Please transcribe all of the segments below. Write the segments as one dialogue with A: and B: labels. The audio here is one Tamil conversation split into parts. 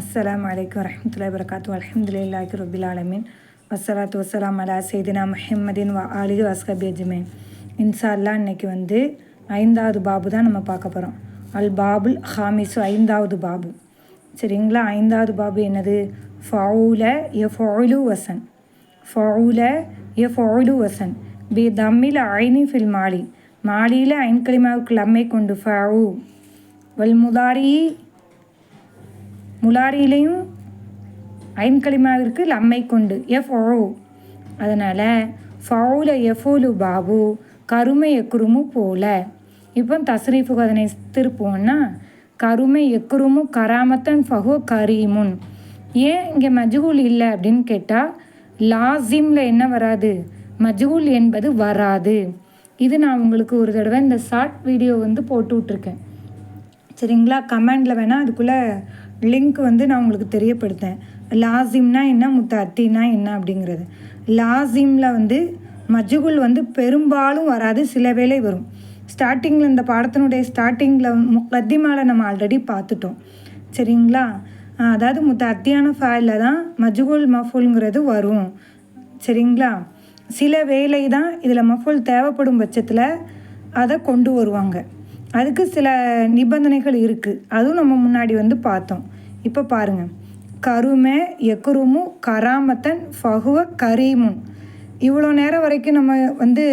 A: அஸ்லாம் வலைக்கம் வரமத்துல்லாய் வரகாத்து அலமதுல்லாஹி ரபில் ஆலமின் வசலாத்து வசலாம் அலா செய்தினா மஹமதின் வ ஆலிது வஸ்கபி அஜ்மேன் இன்சால்லா இன்றைக்கி வந்து ஐந்தாவது பாபு தான் நம்ம பார்க்க போகிறோம் அல் பாபுல் ஹாமிசு ஐந்தாவது பாபு. சரிங்களா? ஐந்தாவது பாபு என்னது? ஃபவுல எஃபொலு வசன். ஃபவுல எஃபொலு வசன். பி தம்மில் ஐனி ஃபில் மாலி. மாலியில் ஐன்களிமாவுக்கு லம்மை கொண்டு ஃபவு. வல் முதாரி முலாரியிலையும் ஐன்கலிமாவிற்கு லம்மை கொண்டு எஃப் ஓ அதனால் ஃபவுல எஃபோலு பாபு கருமை எக்குருமு போல. இப்போ தஸ்ரீஃபுக்கு அதனை திருப்போம்னா கருமை எக்குருமு கராமத்தன் ஃபஹோ கரீமுன். ஏன் இங்கே மஜ்ஹூல் இல்லை அப்படின்னு கேட்டால் லாசிமில் என்ன வராது? மஜ்ஹூல் என்பது வராது. இது நான் உங்களுக்கு ஒரு தடவை இந்த ஷார்ட் வீடியோ வந்து போட்டு விட்ருக்கேன் சரிங்களா? கமெண்டில் வேணால் அதுக்குள்ளே லிங்க் வந்து நான் உங்களுக்கு தெரியப்படுத்தேன். லாசிம்னா என்ன முத்த என்ன அப்படிங்கிறது. லாசிமில் வந்து மஜ்குல் வந்து பெரும்பாலும் வராது சில வேளை வரும். ஸ்டார்டிங்கில் இந்த பாடத்தினுடைய ஸ்டார்டிங்கில் முக்கத்திமால நம்ம ஆல்ரெடி பார்த்துட்டோம். சரிங்களா? அதாவது முத்த அத்தியான ஃபைலில் தான் மஜ்குல் மஃபுல்ங்கிறது வரும். சரிங்களா? சில வேலை தான் இதில் மஃபுல் தேவைப்படும் பட்சத்தில் அதை கொண்டு வருவாங்க. அதுக்கு சில நிபந்தனைகள் இருக்குது அதுவும் நம்ம முன்னாடி வந்து பார்த்தோம். இப்போ பாருங்கள் கருமே எக்குருமு கராமத்தன் ஃபகுவ கரீமுன். இவ்வளோ நேரம் வரைக்கும் நம்ம வந்து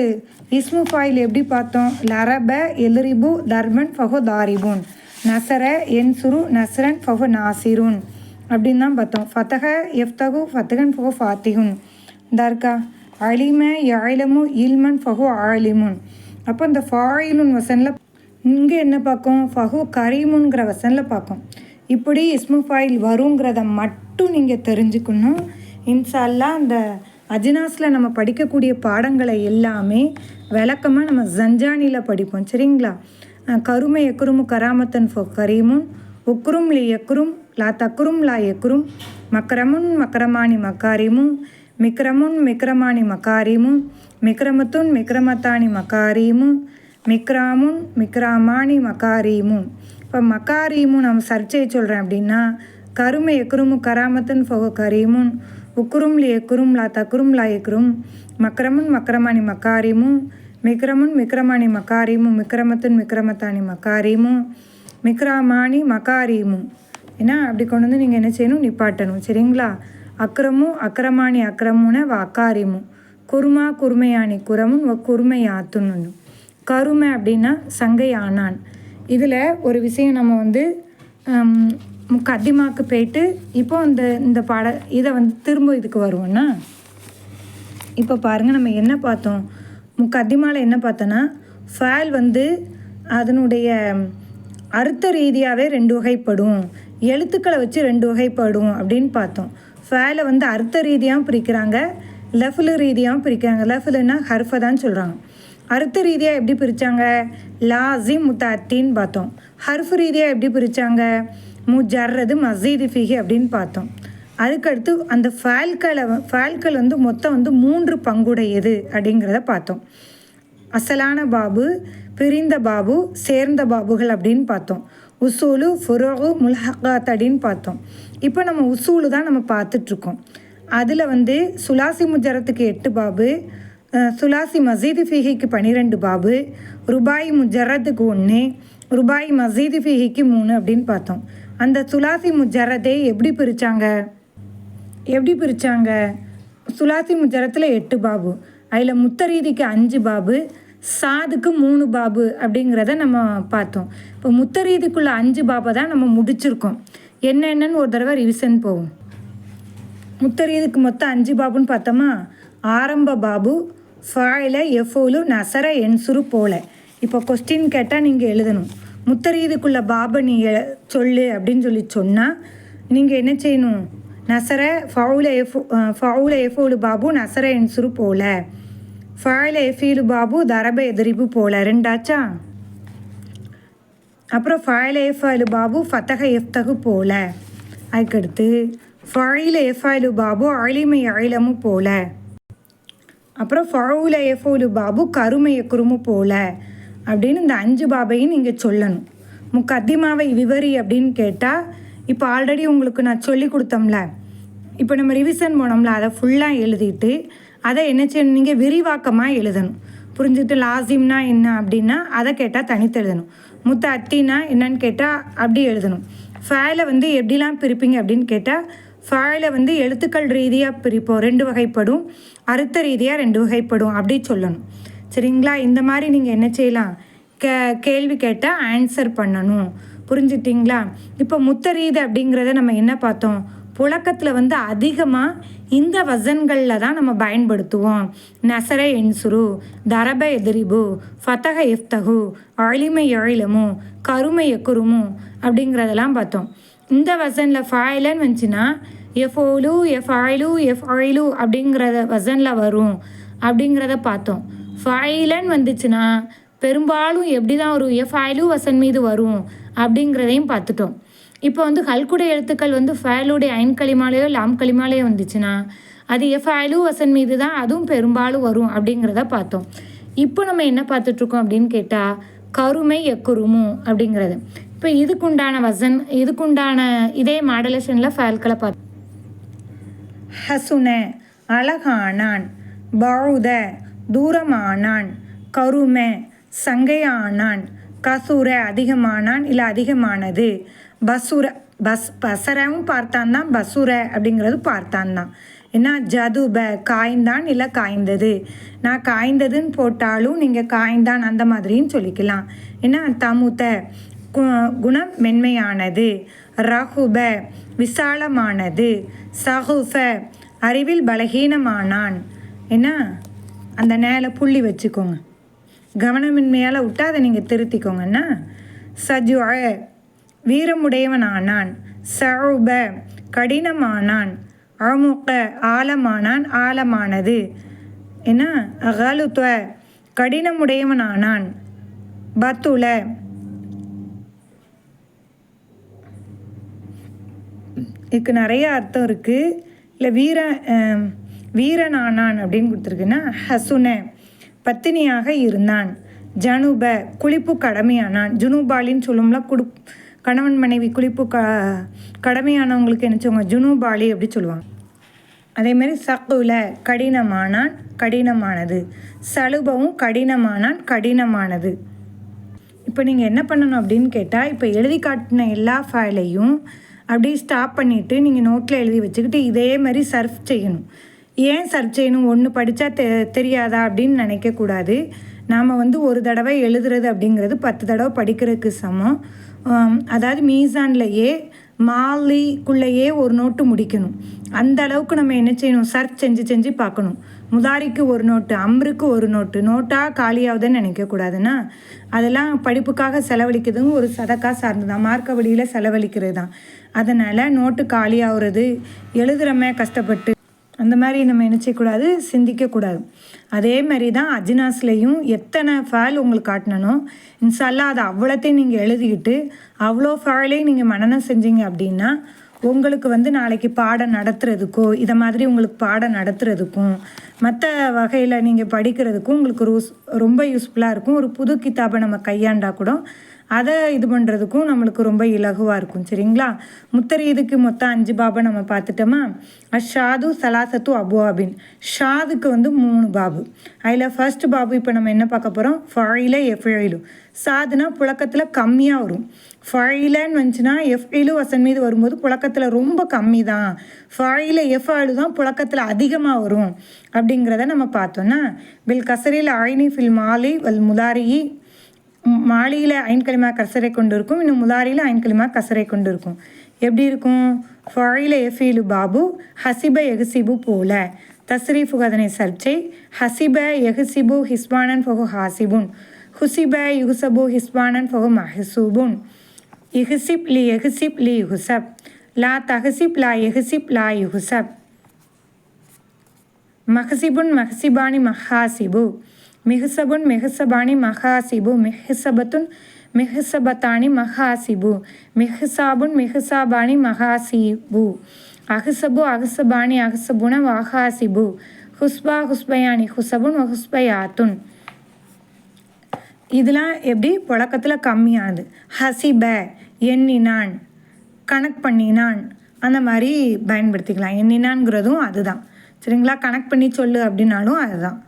A: இஸ்மு ஃபாயில் எப்படி பார்த்தோம்? லரப எலுரிபு தர்பன் ஃபஹோ தாரிபுன். நசர என்சுரு நசரன் ஃபஹோ நாசிருன். அப்படின்னு தான் பார்த்தோம். ஃபத்தக எஃப்தகு ஃபத்தகன் ஃபஹோ ஃபாத்திகுன். தர்கா அலிம யாயிலமு இல்மன் ஃபஹோ ஆலிமுன். அப்போ இந்த ஃபாயிலுன் வசனில் இங்கே என்ன பார்க்கும்? ஃபஹு கரீமுங்கிற வசனில் பார்க்கும். இப்படி இஸ்மு ஃபாயில் வருங்கிறத மட்டும் நீங்கள் தெரிஞ்சுக்கணும். இன்ஷால்லா அந்த அஜினாஸில் நம்ம படிக்கக்கூடிய பாடங்களை எல்லாமே விளக்கமாக நம்ம ஜஞ்சானியில் படிப்போம். சரிங்களா? கருமை எக்குரும் கராமத்தன் ஃபோ கரீமுன் உக்ரும் லி எக்குரும் லா தக்குரும் லா எக்குரும் மக்ரமுன் மக்ரமானி மக்காரிமும் மிக்ரமுன் மிக்ரமானி மக்காரிமும் மிக்ரமத்துன் மிக்ரமத்தானி மக்காரிமும் மிக்ராமுன் மிக்ராமானி மக்காரீமுன் இப்போ மக்காரீமுன் நம்ம சர்ச்சையை சொல்கிறேன் அப்படின்னா கருமை எக்குருமு கராமத்தன் ஃபொக கரீமுன் உக்குரும் லி எக்குரும் லா தக்குரும் லா எக்குரும் மக்ரமுன் மக்ரமானி மக்காரீமும் மிக்ரமுன் மிக்ரமானி மக்காரீமும் மிக்ரமத்துன் மிக்ரமத்தானி மக்காரீமும் மிக்ராமானி மக்காரீமும் ஏன்னா அப்படி கொண்டு வந்து நீங்கள் என்ன செய்யணும்? நிப்பாட்டணும். சரிங்களா? அக்ரமும் அக்ரமானி அக்ரமுன வ அக்காரிமும் குருமா குருமையானி குரமும் வ குருமையாத்துன்னு கருமை அப்படின்னா சங்கை ஆனான். இதில் ஒரு விஷயம் நம்ம வந்து கத்திமாக்கு போயிட்டு இப்போ இந்த இந்த பாட இதை வந்து திரும்ப இதுக்கு வருவோம்னா இப்போ பாருங்கள் நம்ம என்ன பார்த்தோம்? முக்கத்திமாவில் என்ன பார்த்தோன்னா ஃபேல் வந்து அதனுடைய அர்த்த ரீதியாகவே ரெண்டு வகைப்படும். எழுத்துக்களை வச்சு ரெண்டு வகைப்படும் அப்படின்னு பார்த்தோம். ஃபேலை வந்து அர்த்த ரீதியாகவும் பிரிக்கிறாங்க லெஃபில் ரீதியாகவும் பிரிக்கிறாங்க. லெஃபில்னா ஹர்ஃபை தான் சொல்கிறாங்க அர்த்த ரீதியாக எப்படி பிரித்தாங்க லாசிம் முத்தாத்தின்னு பார்த்தோம். ஹர்ஃப் ரீதியாக எப்படி பிரித்தாங்க முஜர்றது மசீது ஃபிஹி அப்படின்னு பார்த்தோம். அதுக்கடுத்து அந்த ஃபால்களை ஃபால்கள் வந்து மொத்தம் வந்து மூன்று பங்குடையது அப்படிங்கிறத பார்த்தோம். அசலான பாபு பிரிந்த பாபு சேர்ந்த பாபுகள் அப்படின்னு பார்த்தோம். உசூலு ஃபுரோகு முல்ஹகாத் அப்படின்னு பார்த்தோம். இப்போ நம்ம உசூலு தான் நம்ம பார்த்துட்ருக்கோம். அதில் வந்து சுலாசி முஜரத்துக்கு எட்டு பாபு சுலாசி மசீது ஃபிஹிக்கு பன்னிரெண்டு பாபு ருபாய் முஜரத்துக்கு ஒன்று ருபாய் மசீது ஃபிஹிக்கு மூணு அப்படின்னு பார்த்தோம். அந்த சுலாசி முஜரத்தை எப்படி பிரித்தாங்க எப்படி பிரித்தாங்க சுலாசி முஜரத்தில் எட்டு பாபு. அதில் முத்தரீதிக்கு அஞ்சு பாபு சாதுக்கு மூணு பாபு அப்படிங்கிறத நம்ம பார்த்தோம். இப்போ முத்தரீதிக்குள்ளே அஞ்சு பாபை தான் நம்ம முடிச்சிருக்கோம். என்னென்னு ஒரு தடவை ரிவிசன் போவோம். முத்தரீதுக்கு மொத்தம் அஞ்சு பாபுன்னு பார்த்தோமா? ஆரம்ப பாபு ஃபாயில எஃபோலு நசர என்சுரு போல. இப்போ கொஸ்டின் கேட்டால் நீங்கள் எழுதணும். முத்தரீதுக்குள்ள பாபை நீ சொல்லு அப்படின்னு சொல்லி சொன்னால் நீங்கள் என்ன செய்யணும்? நசர ஃபவுல எஃபு ஃபவுல எஃபோலு பாபு நசர என்சுரு போல. ஃபாயில எஃபீலு பாபு தரப எதிரிப்பு போல. ரெண்டாச்சா? அப்புறம் ஃபாயில எஃபாயிலு பாபு ஃபத்தக எஃப்தகு போல. அதுக்கடுத்து ஃபாயில எஃபாயிலு பாபு அழிமை அழிலமு போல. அப்புறம் ஃபவுல எஃபோலு பாபு கருமை குருமு போல அப்படின்னு இந்த அஞ்சு பாபையும் நீங்கள் சொல்லணும். முக்கத்திமாவை விவரி அப்படின்னு கேட்டால் இப்போ ஆல்ரெடி உங்களுக்கு நான் சொல்லி கொடுத்தோம்ல. இப்போ நம்ம ரிவிஷன் போனோம்ல அதை ஃபுல்லாக எழுதிட்டு அதை என்ன செய்யணும்? நீங்கள் விரிவாக்கமாக எழுதணும். புரிஞ்சுட்டு லாசிம்னா என்ன அப்படின்னா அதை கேட்டால் தனித்து எழுதணும். முத்த அத்தினா என்னன்னு கேட்டால் அப்படி எழுதணும். ஃபேலை வந்து எப்படிலாம் பிரிப்பீங்க அப்படின்னு கேட்டால் ஃபேலை வந்து எழுத்துக்கள் ரீதியாக பிரிப்போம். ரெண்டு வகைப்படும். அறுத்த ரீதியாக ரெண்டு வகைப்படும் அப்படி சொல்லணும். சரிங்களா? இந்த மாதிரி நீங்கள் என்ன செய்யலாம்? கே கேள்வி கேட்டால் ஆன்சர் பண்ணணும். புரிஞ்சுட்டிங்களா? இப்போ முத்தரீது அப்படிங்கிறத நம்ம என்ன பார்த்தோம்? புழக்கத்தில் வந்து அதிகமாக இந்த வசன்களில் தான் நம்ம பயன்படுத்துவோம். நசர என்சுரு தரப எதிரிபு ஃபத்தக எஃப்தகு அழிமை எழிலமு கருமை எக்குருமு அப்படிங்கிறதெல்லாம் பார்த்தோம். இந்த வசனில் ஃபாயிலன்னு வந்துச்சுன்னா எஃப் ஓலு எஃப் ஆயிலு எஃப் ஆயிலு அப்படிங்கிறத வசனில் வரும் அப்படிங்கிறத பார்த்தோம். ஃபாயிலன் வந்துச்சுன்னா பெரும்பாலும் எப்படி தான் வரும் எஃப் ஆயிலு வசன் மீது வரும் அப்படிங்கிறதையும் பார்த்துட்டோம். இப்போ வந்து ஹல்குடைய எழுத்துக்கள் வந்து ஃபயலுடைய ஐன் களிமாலையோ லாம் களிமாலையோ வந்துச்சுன்னா அது எஃப் ஆயிலு வசன் மீது தான் அதுவும் பெரும்பாலும் வரும் அப்படிங்கிறத பார்த்தோம். இப்போ நம்ம என்ன பார்த்துட்ருக்கோம் அப்படின்னு கேட்டால் கருமை எக்குருமு அப்படிங்கிறது. இப்போ இதுக்குண்டான வசன் இதுக்குண்டான இதே மாடலேஷனில் ஃபேல்களை பார்த்து ஹசுன அழகானான் பௌத தூரமானான் கரும சங்கையானான் கசூர அதிகமானான் இல்லை அதிகமானது. பசுர பஸ் பசரவும் பார்த்தான் தான் பசுர அப்படிங்கிறது பார்த்தான் தான் என்ன ஜதுப காய்ந்தான் இல்லை காய்ந்தது. நான் காய்ந்ததுன்னு போட்டாலும் நீங்கள் காய்ந்தான் அந்த மாதிரின்னு சொல்லிக்கலாம். என்ன தமுத்த குணம் மென்மையானது ரகுப விசாலமானது. சகுஃப அறிவில் பலகீனமானான். என்ன? அந்த நேல புள்ளி வச்சுக்கோங்க. கவனமின்மையால் விட்டா அதை நீங்கள் திருத்திக்கோங்கன்னா சஜு வீரமுடையவனானான். சவுப கடினமானான். அமுக ஆழமானான் ஆழமானது என்ன? அகலுத்வ கடினமுடையவனானான். பத்துல இதுக்கு நிறைய அர்த்தம் இருக்குது இல்லை வீர வீரனானான் அப்படின்னு கொடுத்துருக்குன்னா ஹசுன பத்தினியாக இருந்தான். ஜனுப குளிப்பு கடமையானான். ஜுனூபாலின்னு சொல்லும்ல குடு கணவன் மனைவி குளிப்பு க கடமையானவங்களுக்கு என்ன சொல்லுவாங்க? ஜுனூபாலி அப்படி சொல்லுவாங்க. அதேமாரி சக்குல கடினமானான் கடினமானது. சலுபவும் கடினமானான் கடினமானது. இப்போ நீங்கள் என்ன பண்ணணும் அப்படின்னு கேட்டால் இப்போ எழுதி காட்டின எல்லா ஃபைலையும் அப்படியே ஸ்டாப் பண்ணிவிட்டு நீங்கள் நோட்டில் எழுதி வச்சுக்கிட்டு இதே மாதிரி சர்ஃப் செய்யணும். ஏன் சர்ச் செய்யணும்? ஒன்று படித்தா தெ தெரியாதா அப்படின்னு நினைக்கக்கூடாது நாம் வந்து ஒரு தடவை எழுதுறது அப்படிங்கிறது பத்து தடவை படிக்கிறதுக்கு சமம். அதாவது மீசான்லையே மாலிக்குள்ளேயே ஒரு நோட்டு முடிக்கணும். அந்த அளவுக்கு நம்ம என்ன செய்யணும்? சர்ச் செஞ்சு செஞ்சு பார்க்கணும். முதாரிக்கு ஒரு நோட்டு அம்ருக்கு ஒரு நோட்டு நோட்டாக காலியாகுதுன்னு நினைக்கக்கூடாதுன்னா அதெல்லாம் படிப்புக்காக செலவழிக்கிறதும் ஒரு சதக்கா சார்ந்து தான் மார்க்க வழியில் செலவழிக்கிறது தான் அதனால் நோட்டு காலியாகிறது எழுதுகிறமே கஷ்டப்பட்டு. அந்த மாதிரி நம்ம என்ன சிந்திக்கக்கூடாது அதே மாதிரி தான் அஜினாஸ்லேயும் எத்தனை ஃபேல் உங்களுக்கு காட்டணும்? இன்ஷால்லா அதை அவ்வளோத்தையும் நீங்கள் எழுதிக்கிட்டு அவ்வளோ ஃபேலையும் நீங்கள் மனனம் செஞ்சீங்க அப்படின்னா உங்களுக்கு வந்து நாளைக்கு பாடம் நடத்துறதுக்கோ இதை மாதிரி உங்களுக்கு பாடம் நடத்துறதுக்கும் மற்ற வகையில் நீங்கள் படிக்கிறதுக்கும் உங்களுக்கு ரூஸ் ரொம்ப யூஸ்ஃபுல்லாக இருக்கும். ஒரு புது கித்தாபை நம்ம கையாண்டா கூட அதை இது பண்ணுறதுக்கும் நம்மளுக்கு ரொம்ப இலகுவாக இருக்கும் சரிங்களா? முத்தரீதுக்கு மொத்தம் அஞ்சு பாபை நம்ம பார்த்துட்டோமா? அஷாது சலாசத்து அபுவாபின் ஷாதுக்கு வந்து மூணு பாபு. அதில் ஃபர்ஸ்ட் பாபு இப்போ நம்ம என்ன பார்க்க போகிறோம் ஃபழில எஃப்இலு சாதுனா புழக்கத்தில் கம்மியாக வரும். ஃபழையிலன்னு வந்துச்சுன்னா எஃப்இலு வசன் மீது வரும்போது புழக்கத்தில் ரொம்ப கம்மி தான் ஃபழில எஃப்ஆலு தான் புழக்கத்தில் அதிகமாக வரும். அப்படிங்கிறத நம்ம பார்த்தோன்னா பில் கசரியில் ஆயினி ஃபில் மாலி வல் முதாரி மாலியில் ஐன்களிமா கசரை கொண்டு இருக்கும் இன்னும் முதாரியில் ஐன்களிமா கசரை கொண்டு இருக்கும் எப்படி இருக்கும்? ஃபாயில எஃபீலு பாபு ஹசிப எகுசிபு போல. தஸ்ரீஃபு கதனை சர்ச்சை ஹசிப எகுசிபு ஹிஸ்பானன் ஃபொகு ஹாசிபுன். ஹுசிப யுகுசபு ஹிஸ்பானன் ஃபொகு மஹசூபுன். இஹுசிப் லி எகுசிப் லி யுகுசப் லா தஹசிப் லா எகுசிப் லா யுகுசப் மஹசிபுன் மஹசிபானி மஹாசிபு மிகுசபுன் மிகுசபானி மஹாசிபு மிகுசபத்துன் மிகுசபத்தானி மஹாசிபு மிகுசாபுன் மிகுசாபானி மகாசிபு. அகுசபு அஹசபானி அகுசபுன வஹாசிபு ஹுஸ்பா ஹுஸ்பயானி ஹுசபுன் ஹுஸ்பயாத்துன். இதெல்லாம் எப்படி? புழக்கத்தில் கம்மியானது. ஹசிப எண்ணினான் கனெக்ட் பண்ணினான். அந்த மாதிரி பயன்படுத்திக்கலாம். எண்ணினான்ங்கிறதும் அதுதான். சரிங்களா? கனெக்ட் பண்ணி சொல்லு அப்படின்னாலும் அதுதான்.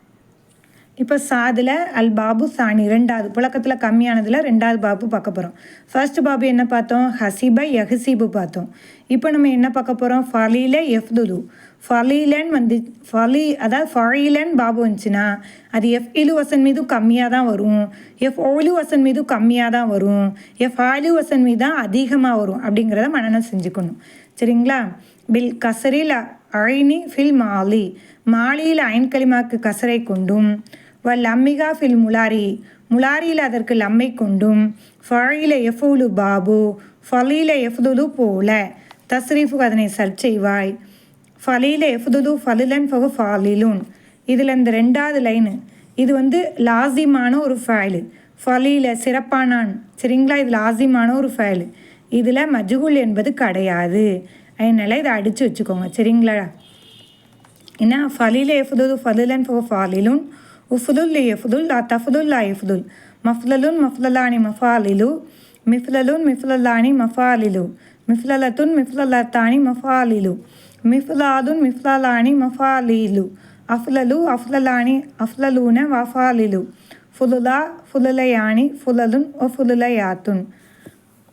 A: இப்போ சாதில் அல் பாபு சாணி ரெண்டாவது புழக்கத்தில் கம்மியானதில் ரெண்டாவது பாபு பார்க்க போகிறோம் ஃபர்ஸ்ட் பாபு என்ன பார்த்தோம்? ஹசிப யஹசிபு பார்த்தோம். இப்போ நம்ம என்ன பார்க்க போகிறோம் ஃபலீல எஃப்துலு. ஃபலீலன் வந்து ஃபலி அதாவது ஃபலீலன் பாபு வந்துச்சுன்னா அது எஃப் இலு வசன் மீதும் கம்மியாக தான் வரும். எஃப் ஓலு வசன் மீதும் கம்மியாக தான் வரும். எஃப் ஆலு வசன் மீது தான் அதிகமாக வரும் அப்படிங்கிறத மனநம் செஞ்சுக்கணும். சரிங்களா? பில் கசரில் அழினி ஃபில் மாலி. மாலியில் அயன்களிமாக்கு கசரை கொண்டும் வல் அம்மிகா ஃபில் முலாரி. முலாரியில் அதற்கு லம்மை கொண்டும் ஃபழில எஃபுலு பாபு ஃபலீல எஃப்துலு போல தஸ்ரீஃபு அதனை சர்ச்செய்வாய் ஃபலீல எஃப்துலு ஃபலிலன் ஃபகு ஃபாலிலுன். இதில் இந்த ரெண்டாவது லைனு. இது வந்து லாசிமான ஒரு ஃபைலு. ஃபலீல சிறப்பானான். சரிங்களா? இது லாசிமான ஒரு ஃபைலு. இதில் மஜ்ஹூல் என்பது கிடையாது. அதனால் இதை அடித்து வச்சுக்கோங்க. சரிங்களா? ஏன்னா ஃபலில எஃபுதுல் ஃபலிலன் ஃபகு ஃபாலிலுன் உஃபுதுல் எஃபுதுல் லா தஃபுதுல் మఫ్లలున్ మఫ్లలాని మఫాలిలు మిఫ్లలున్ மஃபாலிலு మఫాలిలు మిఫ్లలతున్ மஃபாலிலு మఫాలిలు మిఫ్లాదున్ மஃபாலிலு మఫాలీలు అఫ్లలు மஃபாலிலு அஃப்லலு వఫాలిలు அஃப்லலூன வஃபாலிலு ஃபுலுலா ஃபுலுலையானி ஃபுலலுன் ஒ ஃபுலுலையாத்துன்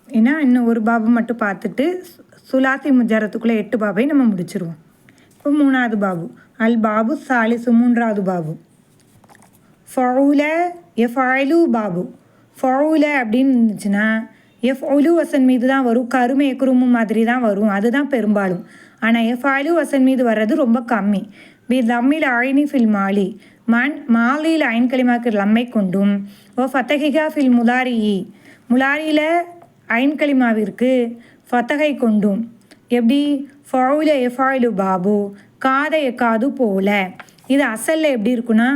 A: ஏன்னா இன்னும் ஒரு பாபு மட்டும் பார்த்துட்டு சு- சுலாத்தி முஜாரத்துக்குள்ளே எட்டு பாபை நம்ம முடிச்சிருவோம். இப்போ மூணாவது பாபு. அல் பாபு சாலிசு மூன்றாவது பாபு. ஃபவுல எஃப் அழு பாபு. ஃபவுல அப்படின்னு இருந்துச்சுன்னா எஃப் ஒலு வசன் மீது தான் வரும் கருமை எக்குருமு மாதிரி தான் வரும் அதுதான் பெரும்பாலும். ஆனால் எஃப் அழு வசன் மீது வர்றது ரொம்ப கம்மி. பி தம்மில் அழினி ஃபில் மாலி. மண் மாலியில் ஐன்களிமாக்கு லம்மை கொண்டும். ஓ ஃபத்தகிகா ஃபில் முலாரி முலாரியில் அயன்களிமாவிற்கு ஃபத்தகை கொண்டும். எப்படி? ஃபவுல எஃபாயிலு பாபு காத காது போல. இது அசலில் எப்படி இருக்குன்னா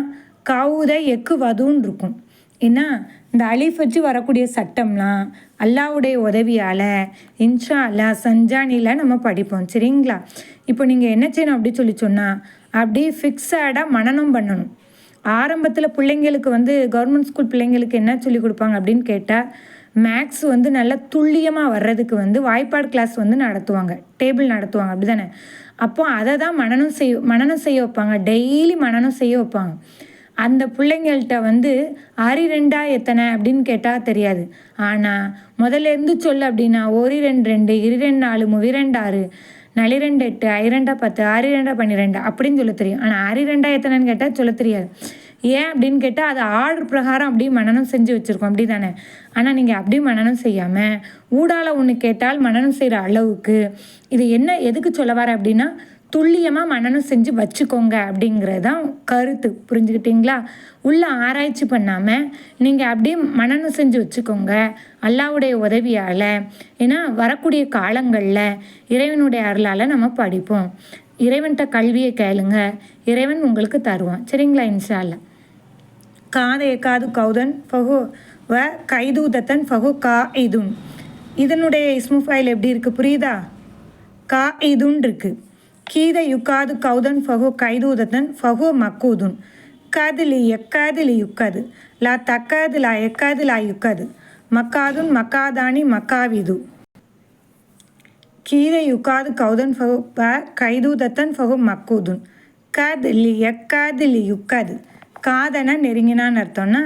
A: கவுத எக்கு வதுன்னு இருக்கும் ஏன்னா இந்த அலிஃப் வச்சு வரக்கூடிய சட்டம்லாம் அல்லாவுடைய உதவியால் இன்ஷா அல்லா சஞ்சானியில் நம்ம படிப்போம். சரிங்களா? இப்போ நீங்கள் என்ன செய்யணும் அப்படி சொல்லி சொன்னால் அப்படியே ஃபிக்ஸடாக மனனம் பண்ணணும். ஆரம்பத்தில் பிள்ளைங்களுக்கு வந்து கவர்மெண்ட் ஸ்கூல் பிள்ளைங்களுக்கு என்ன சொல்லி கொடுப்பாங்க அப்படின்னு கேட்டால் மேக்ஸ் வந்து நல்லா துல்லியமாக வர்றதுக்கு வந்து வாய்ப்பாடு கிளாஸ் வந்து நடத்துவாங்க. டேபிள் நடத்துவாங்க. அப்படி தானே அப்போ அதை தான் மனனம் செய் மனனம் செய்ய வைப்பாங்க. டெய்லி மனனம் செய்ய வைப்பாங்க. அந்த பிள்ளைங்கள்ட்ட வந்து அரி ரெண்டா எத்தனை? அப்படின்னு கேட்டால் தெரியாது. ஆனால் முதல்ல இருந்து சொல்லு அப்படின்னா ஒரு ரெண்டு ரெண்டு இரு ரெண்டு நாலு முவி ரெண்டு ஆறு நளிரெண்டு எட்டு ஐரெண்டா பத்து ஆறு ரெண்டா பன்னிரெண்டு அப்படின்னு சொல்ல தெரியும். ஆனால் ஆறு ரெண்டா எத்தனைன்னு கேட்டால் சொல்ல தெரியாது. ஏன்? அப்படின்னு கேட்டால் அது ஆர்டர் பிரகாரம் அப்படியே மனனம் செஞ்சு வச்சுருக்கோம். அப்படி தானே ஆனால் நீங்கள் அப்படி மனனம் செய்யாமல் ஊடால ஒன்று கேட்டால் மனனம் செய்கிற அளவுக்கு இது என்ன எதுக்கு சொல்ல வர அப்படின்னா துல்லியமாக மனநம் செஞ்சு வச்சுக்கோங்க அப்படிங்கிறது தான் கருத்து. புரிஞ்சுக்கிட்டிங்களா உள்ள ஆராய்ச்சி பண்ணாமல் நீங்கள் அப்படியே மனநம் செஞ்சு வச்சுக்கோங்க. அல்லாவுடைய உதவியால். ஏன்னா வரக்கூடிய காலங்களில் இறைவனுடைய அருளால் நம்ம படிப்போம். இறைவன்கிட்ட கல்வியை கேளுங்க. இறைவன் உங்களுக்கு தருவான். சரிங்களா இன்ஷால்ல அல்லாஹ் காது கௌதன் ஃபஹு வ கைதூதத்தன் ஃபஹு கா இதுன் இதனுடைய இஸ்மு ஃபைல் எப்படி இருக்குது புரியுதா? கா இதுன் இருக்குது கீத யுக்காது கௌதன் ஃபஹு கைதூதத்தன் ஃபஹு மக்கூதுன். கதிலி எக்காதிலி யுக்காது. லா தக்காது லா எக்காது லா யுக்கது. மக்காதுன் மக்காதானி மக்காவிது. கீத யுக்காது கௌதன் ஃபஹோ ப கைதூதத்தன் ஃபஹோ மக்கூதுன். கது எக்காதிலி யுக்காது. லி யுக்கது நெருங்கினான்னு அர்த்தம்னா?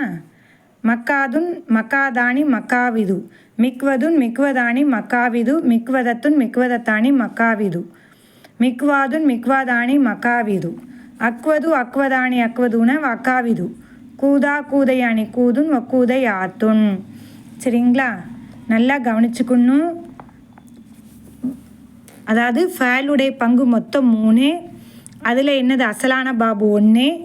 A: மக்காதுன் மக்காதானி மக்காவிது. மிக்வதுன் மிக்வதானி மக்காவிது. மிக்வதத்துன் மிக்வதத்தானி மக்காவிது. மிக்வாதுன் மிக்வாதானி மக்காவிது. அக்வது அக்வதானி அக்வதுன வக்காவிது. கூதா கூதையானி கூதுன் வக்கூதை ஆத்துன். சரிங்களா? நல்லா கவனிச்சுக்கணும் அதாவது ஃபேலுடைய பங்கு மொத்தம் மூணு. அதில் என்னது? அசலான பாபு ஒன்று.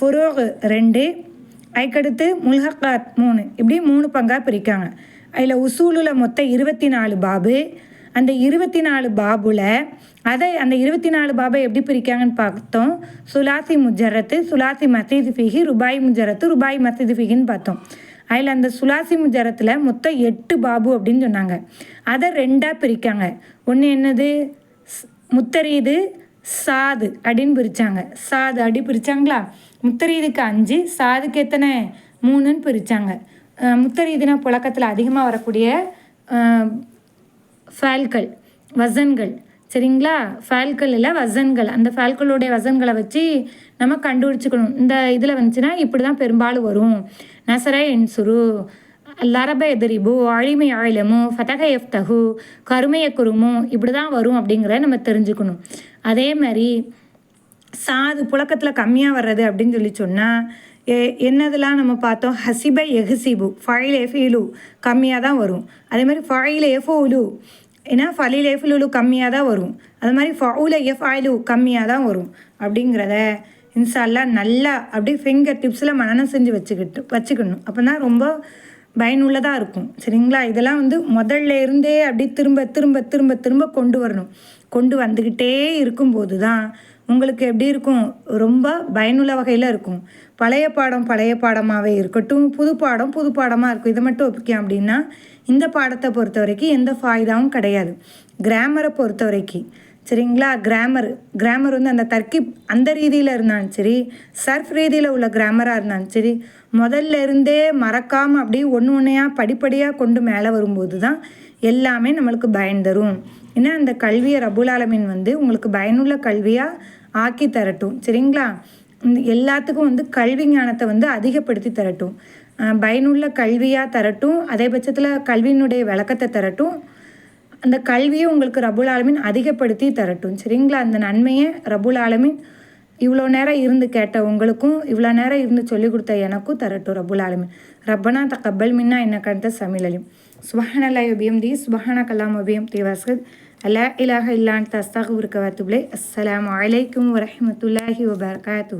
A: ஃபுரோக் ரெண்டு. அதுக்கடுத்து முல்ஹக்காத் மூணு. இப்படி மூணு பங்காக பிரிக்காங்க. அதில் உசூலில் மொத்தம் இருபத்தி நாலு பாபு. அந்த இருபத்தி நாலு பாபுல அதை அந்த இருபத்தி நாலு பாபை எப்படி பிரிக்காங்கன்னு பார்த்தோம். சுலாசி முஜரத்து சுலாசி மசீது ஃபிகி ருபாய் முஜரத்து ருபாய் மசீது ஃபிகின்னு பார்த்தோம். அதில் அந்த சுலாசி முஜரத்தில் மொத்தம் எட்டு பாபு அப்படின்னு சொன்னாங்க. அதை ரெண்டாக பிரிக்காங்க ஒன்று என்னது? முத்தரீது சாது அப்படின்னு பிரித்தாங்க சாது அப்படி பிரித்தாங்களா முத்தரீதுக்கு அஞ்சு சாதுக்கு எத்தனை? மூணுன்னு பிரித்தாங்க முத்தரீதுனா புழக்கத்தில் அதிகமாக வரக்கூடிய ஃபேல்கள் வசன்கள். சரிங்களா? ஃபால்களில் இல்லை வசன்கள். அந்த ஃபால்களுடைய வசன்களை வச்சு நம்ம கண்டுபிடிச்சிக்கணும். இந்த இதில் வந்துச்சுன்னா இப்படி தான் பெரும்பாலும் வரும். நசர என்சுரு லரப எதிரிபு அழிமை ஆயிலமு ஃபதக எஃப்தகு கருமைய குருமு இப்படி தான் வரும் அப்படிங்கிறத நம்ம தெரிஞ்சுக்கணும். அதே மாதிரி சாது புழக்கத்தில் கம்மியாக வர்றது அப்படின்னு சொல்லி சொன்னால் எ என்னதெல்லாம் நம்ம பார்த்தோம்? ஹசிப எஹசிபு ஃபைல் எஃபிலு கம்மியாக தான் வரும். அதே மாதிரி ஃபைல் எஃபோலு ஏன்னா ஃபலில் எஃப்லுலு கம்மியாக தான் வரும். அது மாதிரி ஃபவுல எஃப் ஆயிலு கம்மியாக தான் வரும். அப்படிங்கிறத இன்ஸ்டாலாம் நல்லா அப்படியே ஃபிங்கர் டிப்ஸில் மனநம் செஞ்சு வச்சுக்கிட்டு வச்சுக்கணும். அப்போ தான் ரொம்ப பயனுள்ளதாக இருக்கும். சரிங்களா? இதெல்லாம் வந்து முதல்ல இருந்தே அப்படி திரும்ப திரும்ப திரும்ப திரும்ப கொண்டு வரணும். கொண்டு வந்துக்கிட்டே இருக்கும்போது தான் உங்களுக்கு எப்படி இருக்கும்? ரொம்ப பயனுள்ள வகையில் இருக்கும். பழைய பாடம் பழைய பாடமாகவே இருக்கட்டும். புது பாடம் புது பாடமாக இருக்கும். இதை மட்டும் ஒப்பிக்கேன் அப்படின்னா இந்த பாடத்தை பொறுத்த வரைக்கும் எந்த ஃபாய்தாவும் கிடையாது. கிராமரை பொறுத்த வரைக்கும். சரிங்களா? கிராமர் கிராமர் வந்து அந்த தர்க்கிப் அந்த ரீதியில் இருந்தாலும் சரி சர்ஃப் ரீதியில் உள்ள கிராமராக இருந்தாலும் சரி முதல்ல இருந்தே மறக்காமல் அப்படியே ஒன்று ஒன்றையாக படிப்படியாக கொண்டு மேலே வரும்போது தான் எல்லாமே நம்மளுக்கு பயன் தரும். ஏன்னா அந்த கல்வியை ரபுல் ஆலமின் வந்து உங்களுக்கு பயனுள்ள கல்வியாக ஆக்கி தரட்டும். சரிங்களா? இந்த எல்லாத்துக்கும் வந்து கல்வி ஞானத்தை வந்து அதிகப்படுத்தி தரட்டும். பயனுள்ள கல்வியாக தரட்டும் அதே பட்சத்தில் கல்வியினுடைய விளக்கத்தை தரட்டும் அந்த கல்வியை உங்களுக்கு ரபுல் ஆலமின் அதிகப்படுத்தி தரட்டும். சரிங்களா? அந்த நன்மையை ரபுல் ஆலமின் இவ்வளோ நேரம் இருந்து கேட்ட உங்களுக்கும் இவ்வளோ நேரம் இருந்து சொல்லிக் கொடுத்த எனக்கும் தரட்டும் ரபுல் ஆலமின். ரப்பனா தக்கபல் மின்னா என்ன கண்ட சமிழலிம் சுபஹான அல்லா உபயம் தி சுபஹான கலாம் உபியம் தேவாஸ்கத் அல்லா இலாக இல்லான் தஸ்தாக உருக்க வாத்துபிளே அஸ்லாம் வலைக்கம் வரமத்துல்லாஹி வபர்காத்து